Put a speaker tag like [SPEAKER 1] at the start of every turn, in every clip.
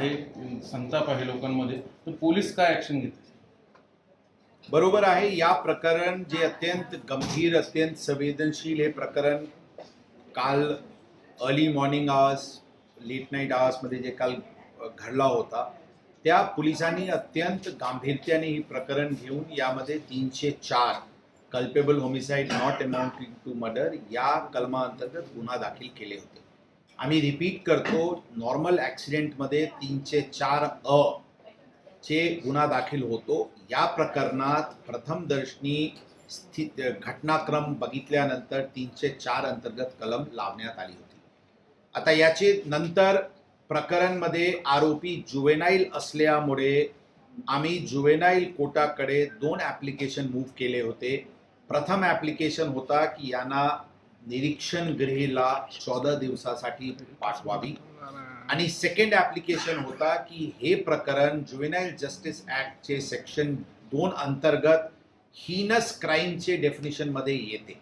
[SPEAKER 1] आहे संताप आहे लोकांमध्ये तर पोलीस काय ऍक्शन घेते
[SPEAKER 2] बरोबर आहे या प्रकरण जे अत्यंत गंभीर अत्यंत संवेदनशील हे प्रकरण काल early morning hours late night आवर्समध्ये जे काल घडला होता त्या पोलिसांनी अत्यंत गांभीर्याने ही प्रकरण घेऊन यामध्ये तीनशे चार culpable homicide not amounting to murder या कलमाअंतर्गत गुन्हा दाखल केले होते. आम्ही रिपीट करतो नॉर्मल ॲक्सिडेंटमध्ये तीनशे चार अ चे गुन्हा दाखल होतो. या प्रकरणात प्रथमदर्शनी स्थित घटनाक्रम बघितल्यानंतर तीनशे चार अंतर्गत कलम लावण्यात आली होती. आता याचे नंतर प्रकरणमध्ये आरोपी जुवेनाईल असल्यामुळे आम्ही जुवेनाईल कोर्टाकडे दोन ॲप्लिकेशन मूव्ह केले होते. प्रथम ॲप्लिकेशन होता की यांना निरीक्षण गृहीला चौदा दिवसासाठी पाठवावी. आणि सेकंड ऍप्लिकेशन होता की हे प्रकरण जुवेनाईल जस्टिस ऍक्टचे सेक्शन दोन अंतर्गत हीनस क्राईमचे डेफिनेशनमध्ये येते.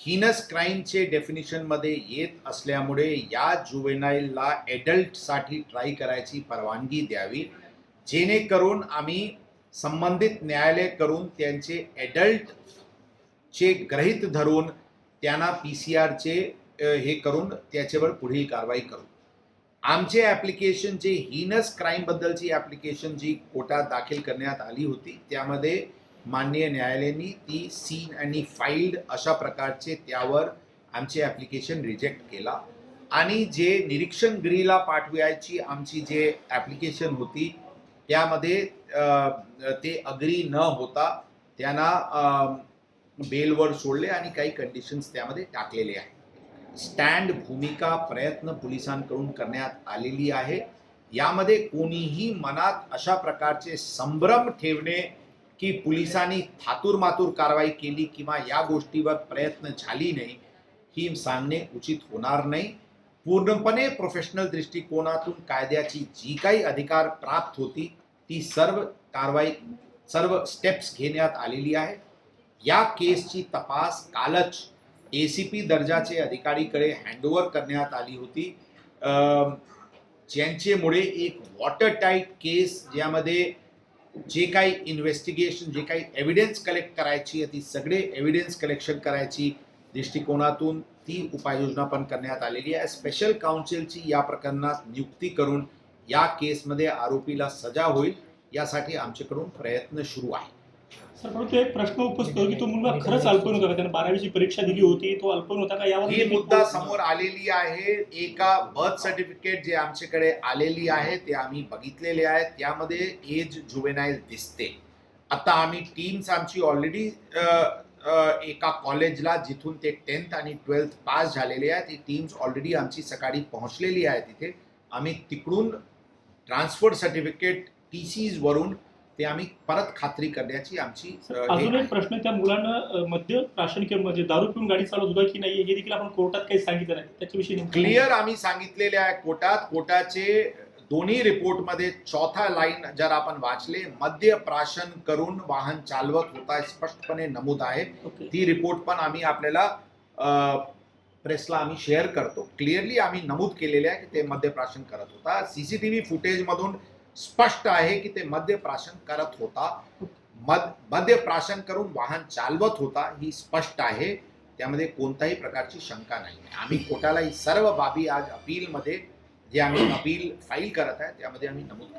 [SPEAKER 2] हीनस क्राईमचे डेफिनेशनमध्ये येत असल्यामुळे या जुवेनाईलला ॲडल्टसाठी ट्राय करायची परवानगी द्यावी. जेणेकरून आम्ही संबंधित न्यायालय करून त्यांचे ॲडल्टचे ग्रहित धरून त्यांना पी सी आरचे हे करून त्याच्यावर पुढील कारवाई करू. आमचे ॲप्लिकेशन जे हीनस क्राईमबद्दलची ॲप्लिकेशन जी कोर्टात दाखल करण्यात आली होती त्यामध्ये माननीय न्यायालयाने ती सीन आणि फाईल्ड अशा प्रकारचे त्यावर आमचे ॲप्लिकेशन रिजेक्ट केला. आणि जे निरीक्षण गृहीला पाठवायची आमची जे ॲप्लिकेशन होती त्यामध्ये ते अग्री न होता त्यांना बेलवर सोडले आणि काही कंडिशन्स त्यामध्ये टाकलेले आहे स्टँड भूमिका प्रयत्न पोलिसांकडून करण्यात आलेली आहे. यामध्ये कोणीही मनात अशा प्रकारचे संभ्रम ठेवणे की पोलिसांनी थातूरमातूर कारवाई केली किंवा या गोष्टीवर प्रयत्न झाली नाही ही सांगणे उचित होणार नाही. पूर्णपणे प्रोफेशनल दृष्टिकोनातून कायद्याची जी काही अधिकार प्राप्त होती ती सर्व कारवाई सर्व स्टेप्स घेण्यात आलेली आहे. या केसची तपास कालच ए सी पी दर्जाचे अधिकारीकडे हँडओव्हर करण्यात आली होती. ज्यांच्यामुळे एक वॉटर टाईट केस ज्यामध्ये जे काही इन्व्हेस्टिगेशन जे काही एव्हिडन्स कलेक्ट करायची आहे ती सगळे एव्हिडन्स कलेक्शन करायची दृष्टिकोनातून ती उपाययोजना पण करण्यात आलेली आहे. स्पेशल काउन्सिलची या प्रकरणात नियुक्ती करून या केसमध्ये आरोपीला सजा होईल यासाठी आमच्याकडून प्रयत्न सुरू आहे
[SPEAKER 3] सर परंतु एक प्रश्न उपस्थित होतो की तो मुलगा खरंच अल्पवयीन होता का? त्याने बारावीची परीक्षा दिली होती तो अल्पवयीन होता का? यावर
[SPEAKER 2] ही मुद्दा समोर आलेली आहे. एका बर्थ सर्टिफिकेट जे आमच्याकडे आलेली आहे ते आम्ही बघितलेले आहे त्यामध्ये एज जुवेनाईल दिसते. आता आम्ही टीम्स आमची ऑलरेडी एका कॉलेजला जिथून ते टेन्थ आणि ट्वेल्थ पास झालेले आहे ती टीम्स ऑलरेडी आमची सकाळी पोहोचलेली आहे तिथे आम्ही तिकडून ट्रान्सफर सर्टिफिकेट टी सीज वरून ते आम्ही परत खात्री करण्याची आमची
[SPEAKER 3] अजून. एक प्रश्न त्या मुलानं अ, मद्य प्राशन किंवा म्हणजे दारू पिऊन गाडी चालवत होता की नाही हे देखील आपण कोर्टात काही सांगितलं नाही त्याच्याविषयी?
[SPEAKER 2] क्लिअर आम्ही सांगितलेले आहे कोर्टात कोर्टाचे दोन्ही रिपोर्टमध्ये चौथा लाईन जर आपण वाचले मद्य प्राशन करून वाहन चालवत होता स्पष्टपणे नमूद आहे
[SPEAKER 3] ओके.
[SPEAKER 2] ती रिपोर्ट पण आम्ही आपल्याला प्रेसला आम्ही शेअर करतो क्लिअरली आम्ही नमूद केलेले आहे की ते मद्यप्राशन करत होता सीसीटीव्ही फुटेजमधून स्पष्ट आहे की ते मद्यप्राशन करत होता. मद मद्यप्राशन करून वाहन चालवत होता ही स्पष्ट आहे. त्यामध्ये कोणत्याही प्रकारची शंका नाही आहे. आम्ही कोर्टाला ही सर्व बाबी आज अपीलमध्ये जे आम्ही अपील फाईल करत आहे त्यामध्ये आम्ही नमूद